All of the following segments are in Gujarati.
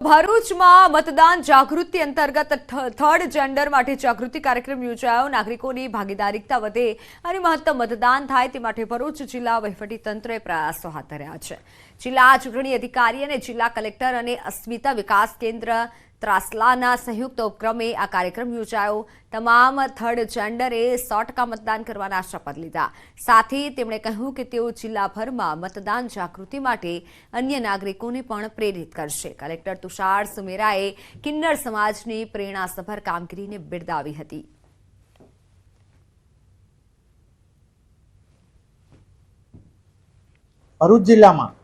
ભરૂચમાં મતદાન જાગૃતિ અંતર્ગત થર્ડ જેન્ડર માટે જાગૃતિ કાર્યક્રમ યોજાયો. નાગરિકોની ભાગીદારીતા વધે અને મહત્તમ મતદાન થાય તે માટે ભરૂચ જિલ્લા વહીવટીતંત્રએ પ્રયાસો હાથ ધર્યા છે. જિલ્લા ચૂંટણી અધિકારી અને જિલ્લા કલેક્ટર અને અસ્મિતા વિકાસ કેન્દ્ર ત્રાસલાના સંયુક્ત ઉપક્રમે આ કાર્યક્રમ યોજાયો. તમામ થર્ડ જેન્ડરે સો ટકા મતદાન કરવાના શપથ લીધા. સાથે તેમણે કહ્યું કે તેઓ જિલ્લાભરમાં મતદાન જાગૃતિ માટે અન્ય નાગરિકોને પણ પ્રેરિત કરશે. કલેક્ટર તુષાર સુમેરાએ કિન્નર સમાજની પ્રેરણાસભર કામગીરીને બિરદાવી હતી. ભરૂચ જિલ્લામાં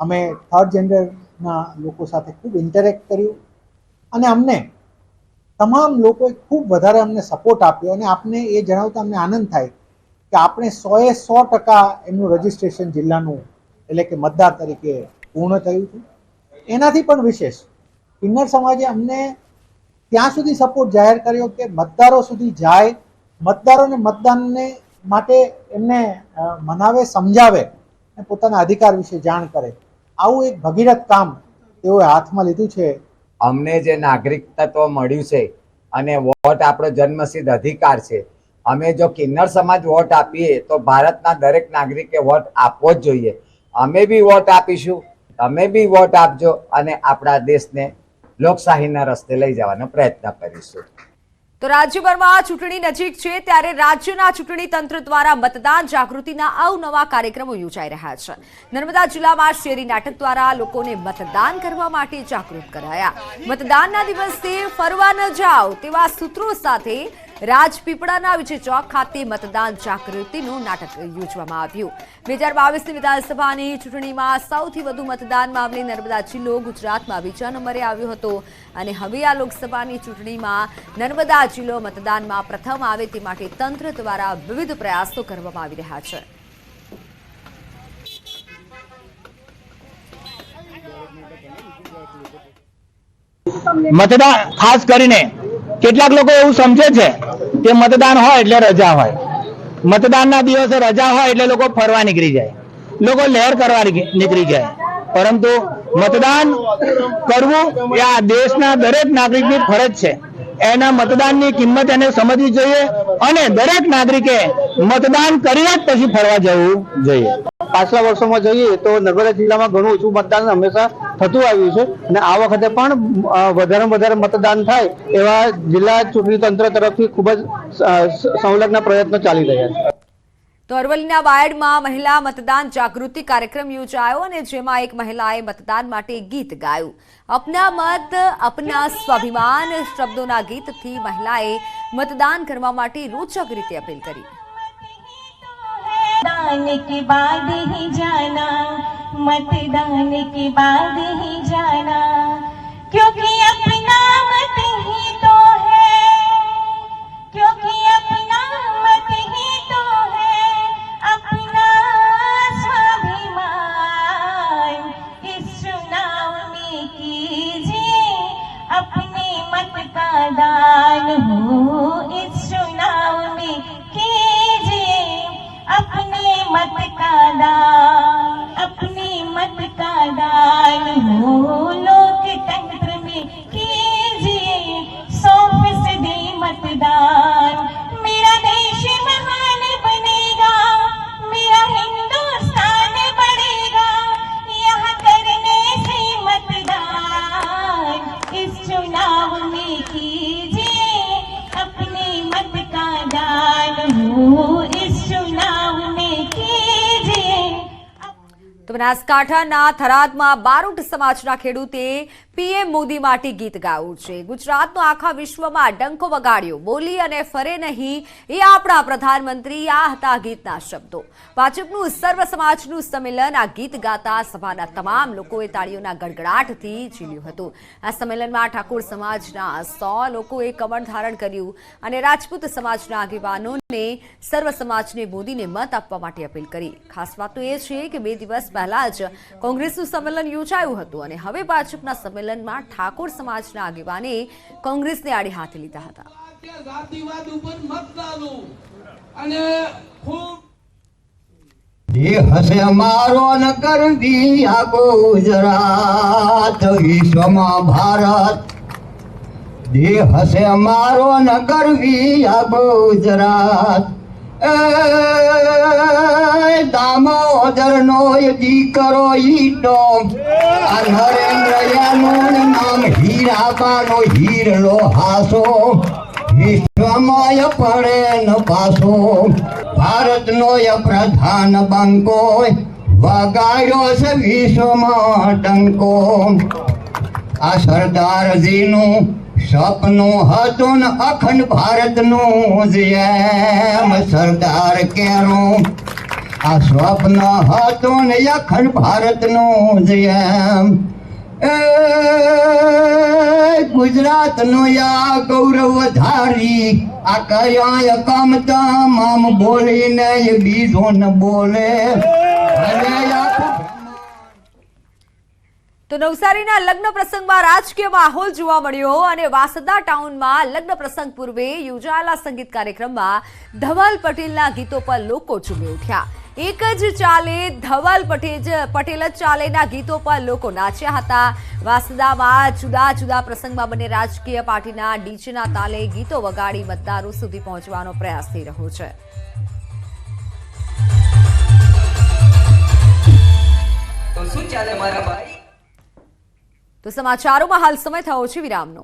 અમે થર્ડ જેન્ડરના લોકો સાથે ખૂબ ઇન્ટરેક્ટ કર્યું. અને અમને તમામ લોકોએ ખૂબ વધારે અમને સપોર્ટ આપ્યો અને આપને એ જણાવતા અમને આનંદ થાય કે આપણે સોએ સો ટકા એમનું રજિસ્ટ્રેશન જિલ્લાનું એટલે કે મતદાર તરીકે પૂર્ણ થયું છે. એનાથી પણ વિશેષ કિન્નર સમાજે અમને ત્યાં સુધી સપોર્ટ જાહેર કર્યો કે મતદારો સુધી જાય, મતદારોને મતદાનને માટે એમને મનાવે, સમજાવે અને પોતાના અધિકાર વિશે જાણ કરે. આવું એક ભગીરથ કામ તેઓએ હાથમાં લીધું છે. અમને જે નાગરિક તત્વ મળ્યું છે અને વોટ આપણો જન્મસિદ્ધ અધિકાર છે. અમે જો કિન્નર સમાજ વોટ આપીએ તો ભારતના દરેક નાગરિકે વોટ આપવો જ જોઈએ. અમે બી વોટ આપીશું. તમે બી વોટ આપજો અને આપણા દેશને લોકશાહીના રસ્તે લઈ જવાનો પ્રયત્ન કરીશું. તો રાજ્યભરમાં ચૂંટણી નજીક છે, ત્યારે રાજ્યના ચૂંટણી તંત્ર દ્વારા મતદાન જાગૃતિના અવનવા કાર્યક્રમો યોજાઈ રહ્યા છે. નર્મદા જિલ્લામાં શેરી નાટક દ્વારા લોકોને મતદાન કરવા માટે જાગૃત કરાયા. મતદાનના દિવસે ફરવા ન જાઓ તેવા સૂત્રો સાથે રાજપીપળાના વિજય ખાતે મતદાન જાગૃતિનું નાટક યોજવામાં આવ્યું. બે હજાર બાવીસની વિધાનસભાની ચૂંટણીમાં સૌથી વધુ મતદાન મામલે નર્મદા જિલ્લો ગુજરાતમાં બીજા નંબરે આવ્યો હતો. અને હવે આ લોકસભાની ચૂંટણીમાં નર્મદા જિલ્લો મતદાનમાં પ્રથમ આવે તે માટે તંત્ર દ્વારા વિવિધ પ્રયાસો કરવામાં આવી રહ્યા છે. મતદાન ખાસ કરીને કેટલાક લોકો એવું સમજે છે કે મતદાન હોય એટલે રજા હોય. મતદાનના દિવસે રજા હોય એટલે લોકો ફરવા નીકળી જાય. લોકો લહેર કરવા નીકળી જાય. પરંતુ મતદાન કરવું એ આ દેશના દરેક નાગરિકની ફરજ છે. એના મતદાનની કિંમત એને સમજવી જોઈએ અને દરેક નાગરિકે મતદાન કરીને જ પછી ફરવા જવું જોઈએ. પાછલા વર્ષોમાં જોઈએ તો નર્મદા જિલ્લામાં ઘણું ઓછું મતદાન હંમેશા થતું આવ્યું છે અને આ વખતે પણ અ, વધારે વધારે મતદાન થાય એવા જિલ્લા ચૂંટણી તંત્ર તરફથી ખૂબ જ સંલગ્ન પ્રયત્નો ચાલી રહ્યા છે. તો અરવલ્લીના બાયડમાં મહિલા મતદાન જાગૃતિ કાર્યક્રમ યોજાયો અને જેમાં એક મહિલાએ મતદાન માટે ગીત ગાયું. અપના મત અપના સ્વાભિમાન શબ્દોના ગીતથી મહિલાએ મતદાન કરવા માટે રોચક રીતે અપીલ કરી. मतदान के बाद ही जाना, मतदान के बाद ही जाना। क्योंकि अपना मत ही तो है, क्योंकि अपना मत ही तो है, अपना स्वाभिमान। इस चुनाव में कीजिए अपने मत का दान हो। બનાસકાંઠાના થરાદમાં બારોટ સમાજના ખેડૂતે પીએમ મોદી માટે ગીત ગાયું છે. ગુજરાતનો આખા વિશ્વમાં ડંકો વગાડ્યો. બોલી અને ફરે નહીં એ આપણા પ્રધાનમંત્રી આ હતા ગીતના શબ્દો. ભાજપનું સર્વ સમાજનું સંમેલન આ ગીત ગાતા સભાના તમામ લોકોએ તાળીઓના ગડગડાટથી ઝીલ્યું હતું. આ સંમેલનમાં ઠાકોર સમાજના સો લોકોએ કમળ ધારણ કર્યું અને રાજપૂત સમાજના આગેવાનોને સર્વ સમાજને મોદીને મત આપવા માટે અપીલ કરી. ખાસ વાત તો એ છે કે બે દિવસ પહેલા જ કોંગ્રેસનું સંમેલન યોજાયું હતું અને હવે ભાજપના સંમેલનમાં ઠાકોર સમાજના આગેવાને કોંગ્રેસને આડે હાથે લીધા હતા. હશે અમારો નકર દિયા ગુજરાત વિશ્વમાં ભારત. દેહ હશે અમારો નગર વિયા ગુજરાત. દામોદર નો દીકરો ઈટો. આ નરેન્દ્ર યાનું નામ હીરાબાનો હીરલો હાસો. વિશ્વમય પડે ન પાસો. ભારતનો પ્રધાન બંકો. વગાડ્યો છે વિશ્વમાં ટંકો. આ સરદારજીનું સપનું હતું ને અખંડ ભારતનું જેમ સરદાર કેરું આ સ્વપ્ન હતું ને અખંડ ભારતનું જેમ એ ગુજરાતનું યા ગૌરવ ધારી આ કયા કામ તમામ બોલીને બીજો ન બોલે. અને તો નવસારીના લગ્ન પ્રસંગમાં રાજકીય માહોલ જોવા મળ્યો અને વાસદા ટાઉનમાં લગ્ન પ્રસંગ પૂર્વે યોજાયેલા સંગીત કાર્યક્રમમાં ધવલ પટેલના ગીતો પર લોકો ઝૂમી ઉઠ્યા. એક જ ચાલે, ધવલ પટેલ પટેલ જ ચાલેના ગીતો પર લોકો નાચ્યા હતા. વાસદામાં જુદા જુદા પ્રસંગમાં બંને રાજકીય પાર્ટીના ડીજેના તાલે ગીતો વગાડી મતદારો સુધી પહોંચવાનો પ્રયાસ થઈ રહ્યો છે. શું ચાલે મારા ભાઈ? તો સમાચારોમાં હાલ સમય થયો છે વિરામનો.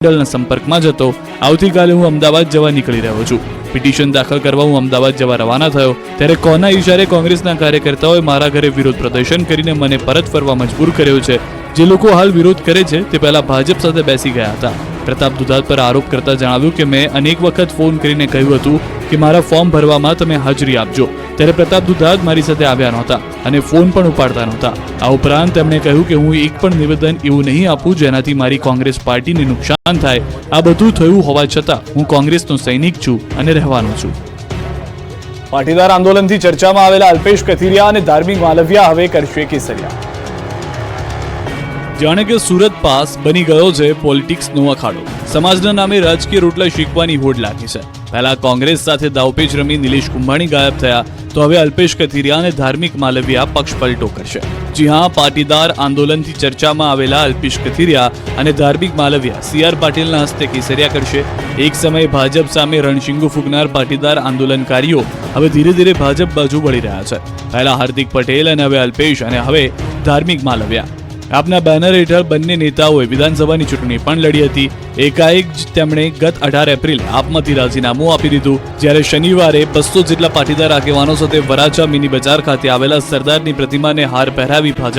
મંડળના સંપર્કમાં જતો આવતીકાલે હું અમદાવાદ જવા નીકળી રહ્યો છું. પિટિશન દાખલ કરવા હું અમદાવાદ જવા રવાના થયો, ત્યારે કોના ઇશારે કોંગ્રેસના કાર્યકર્તાઓએ મારા ઘરે વિરોધ પ્રદર્શન કરીને મને પરત ફરવા મજબૂર કર્યો છે. જે લોકો હાલ વિરોધ કરે છે, તે પહેલા ભાજપ સાથે બેસી ગયા હતા. પ્રતાપ દુધાત પર આરોપ કરતા જણાવ્યું કે મેં અનેક વખત ફોન કરીને કહ્યું હતું કે મારા ફોર્મ ભરવામાં તમે હાજરી આપજો. ત્યારે પ્રતાપ દુધાત મારી સાથે આવ્યા નહોતા અને ફોન પણ ઉપાડતા નહોતા. આ ઉપરાંત તેમણે કહ્યું કે હું એક પણ નિવેદન એવું નહીં આપું જેનાથી મારી કોંગ્રેસ પાર્ટીને નુકસાન થાય. આ બધું થયું હોવા છતાં હું કોંગ્રેસનો સૈનિક છું અને રહેવાનો છું. પાટીદાર આંદોલનથી ચર્ચામાં આવેલા અલ્પેશ કથિરિયા અને ધાર્મિક માલવિયા હવે કરશે કેસરિયા. જાણે કે સુરત પાસ બની ગયો છે પોલિટિક્સનો અખાડો. સમાજના નામે રાજકીય રોટલા શીખવાની હોડ લાગી છે. પહેલા કોંગ્રેસ સાથે દાવપેચ રમી નિલેશ કુંભાણી ગાયબ થયા, તો હવે અલ્પેશ કથિરિયા અને ધાર્મિક માલવિયા પક્ષ પલટો કરશે. જી હા, પાટીદાર આંદોલનથી ચર્ચામાં આવેલા અલ્પેશ કથિરિયા અને ધાર્મિક માલવિયા સી આર પાટીલના હસ્તે કેસરિયા કરશે. એક સમયે ભાજપ સામે રણશીંગુ ફૂંકનાર પાટીદાર આંદોલનકારીઓ હવે ધીરે ધીરે ભાજપ બાજુ વળી રહ્યા છે. પહેલા હાર્દિક પટેલ અને હવે અલ્પેશ અને હવે ધાર્મિક માલવિયા. આપના બેનર હેઠળ બંને નેતાઓએ વિધાનસભાની ચૂંટણી પણ લડી હતી. એકાએક તેમણે ગત અઢાર એપ્રિલ આપમાંથી રાજીનામું આપી દીધું. જ્યારે શનિવારે બસો જેટલા પાટીદાર આગેવાનો સાથે વરાછા મિની બજાર ખાતે આવેલા સરદારની પ્રતિમાને હાર પહેરાવી ભાજપ